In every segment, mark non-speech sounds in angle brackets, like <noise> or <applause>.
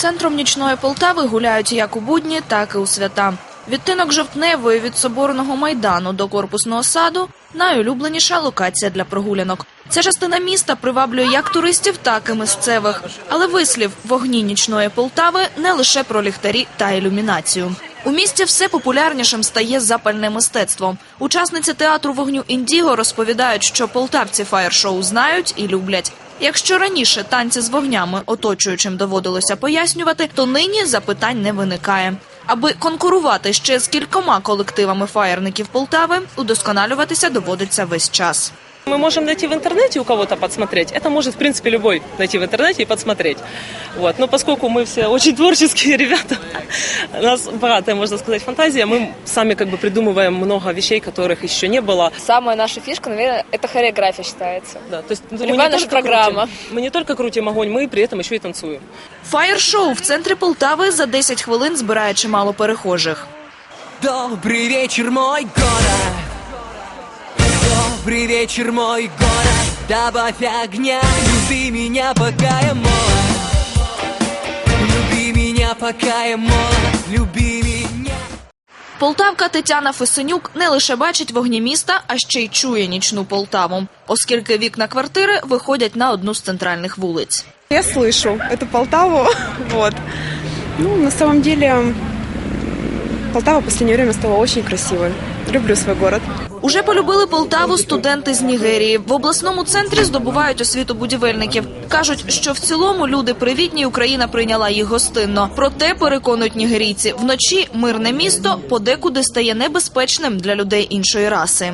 Центром нічної Полтави гуляють як у будні, так і у свята. Відтинок жовтневої від соборного майдану до корпусного саду найулюбленіша локація для прогулянок. Ця частина міста приваблює як туристів, так і місцевих. Але вислів вогні нічної Полтави не лише про ліхтарі та ілюмінацію. У місті все популярнішим стає запальне мистецтво. Учасниці театру вогню Індіго розповідають, що полтавці фаєр-шоу знають і люблять. Якщо раніше танці з вогнями оточуючим доводилося пояснювати, то нині запитань не виникає. Аби конкурувати ще з кількома колективами фаєрників Полтави, удосконалюватися доводиться весь час. Мы можем найти в интернете у кого-то подсмотреть. Это может, в принципе, любой найти в интернете и подсмотреть. Вот. Но поскольку мы все очень творческие <laughs> ребята, у нас богатая, можно сказать, фантазия, мы сами как бы придумываем много вещей, которых еще не было. Самая наша фишка, наверное, это хореография считается. Да, то есть мы Любая не наша только программа. крутим- мы не только крутим огонь, мы при этом еще и танцуем. Фаєр-шоу в центрі Полтави за 10 хвилин збирає чимало перехожих. Добрый вечер, мой город. Добрый вечер, мой город. Добавь огня, люби меня, пока я молод. Люби меня, пока я молод. Люби меня. Полтавка Тетяна Фесенюк не лише бачить вогні міста, а ще й чує нічну Полтаву, оскільки вікна квартири виходять на одну з центральних вулиць. Я слышу эту Полтаву, <laughs> вот. Ну, на самом деле, м, Полтава в последнее время стала очень красивой. Люблю свой город. Уже полюбили Полтаву студенти з Нігерії. В обласному центрі здобувають освіту будівельників. Кажуть, що в цілому люди привітні, Україна прийняла їх гостинно. Проте переконують нігерійці, вночі мирне місто подекуди стає небезпечним для людей іншої раси.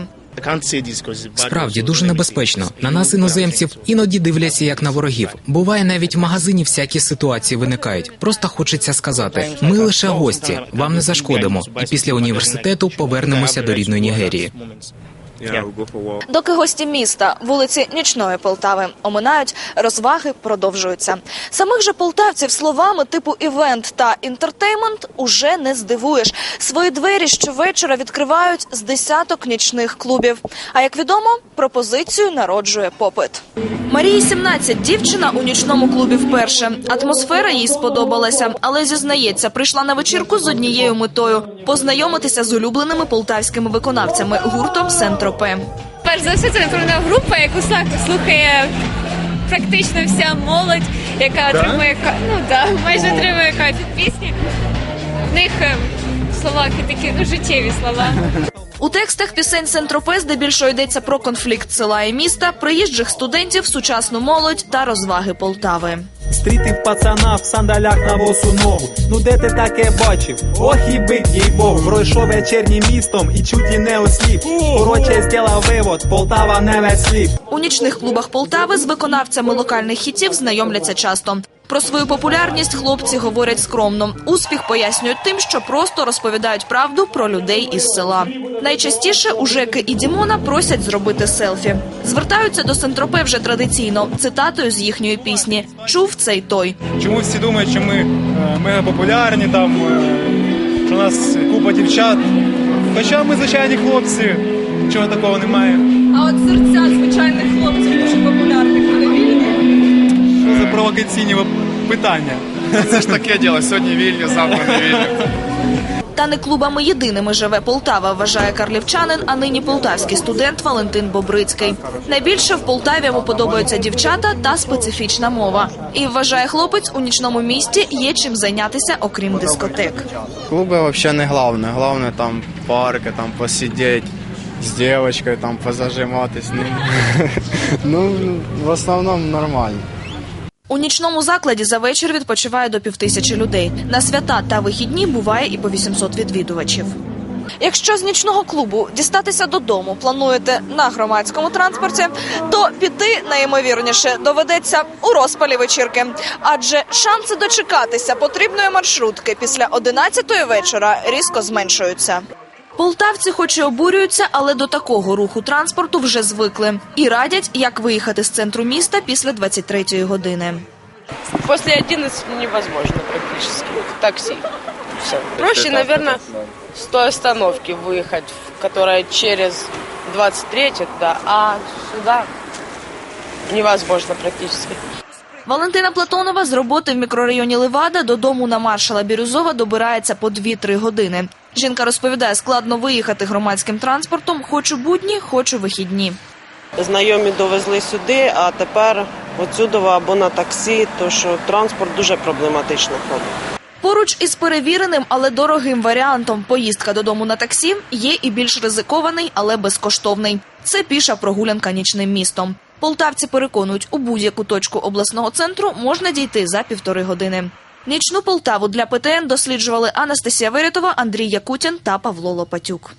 Справді дуже небезпечно. На нас іноземців іноді дивляться як на ворогів. Буває навіть в магазині всякі ситуації виникають. Просто хочеться сказати: ми лише гості, вам не зашкодимо. І після університету повернемося до рідної Нігерії. Доки гості міста, вулиці Нічної Полтави оминають, розваги продовжуються. Самих же полтавців словами типу івент та інтертеймент уже не здивуєш. Свої двері щовечора відкривають з десяток нічних клубів. А як відомо, пропозицію народжує попит. Марії 17, дівчина у нічному клубі вперше. Атмосфера їй сподобалася, але зізнається, прийшла на вечірку з однією метою познайомитися з улюбленими полтавськими виконавцями гуртом Сентропе. Перш за все, це напевно група, яку слухає практично вся молодь, яка отримує ка- ну да, майже отримує кайф від пісні. В них е, і такі ну, життєві слова. У текстах пісень Сентропе здебільшого йдеться про конфлікт села і міста, приїжджих студентів, сучасну молодь та розваги Полтави. Стрітив пацана в сандалях на босу ногу. Ну де ти таке бачив? Ох і бик, їй богу. Пройшов вечірнім містом і чуть і не осліп. Короче, зробив вивод, Полтава не весь сліп. У нічних клубах Полтави з виконавцями локальних хітів знайомляться часто. Про свою популярність хлопці говорять скромно. Успіх пояснюють тим, що просто розповідають правду про людей із села. Найчастіше у Жеки і Дімона просять зробити селфі. Звертаються до Сентропе вже традиційно цитатою з їхньої пісні Чув цей той. Чому всі думають, що ми е, мега популярні, там, е, що у нас купа дівчат. Хоча ми звичайні хлопці, чого такого немає. А от серця звичайних хлопців дуже популярних провокаційні питання? Це ж таке діло. Сьогодні вільні, завтра не вільні. Та не клубами єдиними живе Полтава, вважає карлівчанин, а нині полтавський студент Валентин Бобрицький. Найбільше в Полтаві йому подобаються дівчата та специфічна мова. І вважає хлопець у нічному місті є чим зайнятися, окрім дискотек. Клуби взагалі не головне. Головне там парки, там посидіти з дівчинкою, там позажиматись. Ну, <laughs> ну, в основному нормально. У нічному закладі за вечір відпочиває до півтисячі людей. На свята та вихідні буває і по 800 відвідувачів. Якщо з нічного клубу дістатися додому плануєте на громадському транспорті, то піти найімовірніше доведеться у розпалі вечірки, адже шанси дочекатися потрібної маршрутки після 11-ї вечора різко зменшуються. Полтавці, хоч і обурюються, але до такого руху транспорту вже звикли і радять, як виїхати з центру міста після 23-ї години. После 11 невозможно практически. Такси. Все. Проще, наверное, с той остановки выехать, в- которая через 23 туда, а сюда невозможно практически. Валентина Платонова з роботи в мікрорайоні Левада додому на маршала Бірюзова добирається по 2-3 години. Жінка розповідає, складно виїхати громадським транспортом, хоч у будні, хоч у вихідні. Знайомі довезли сюди, а тепер отсюдова або на таксі, то що транспорт дуже проблематично ходить. Поруч із перевіреним, але дорогим варіантом поїздка додому на таксі є і більш ризикований, але безкоштовний. Це піша прогулянка нічним містом. Полтавці переконують, у будь-яку точку обласного центру можна дійти за півтори години. Нічну Полтаву для ПТН досліджували Анастасія Вирятова, Андрій Якутін та Павло Лопатюк.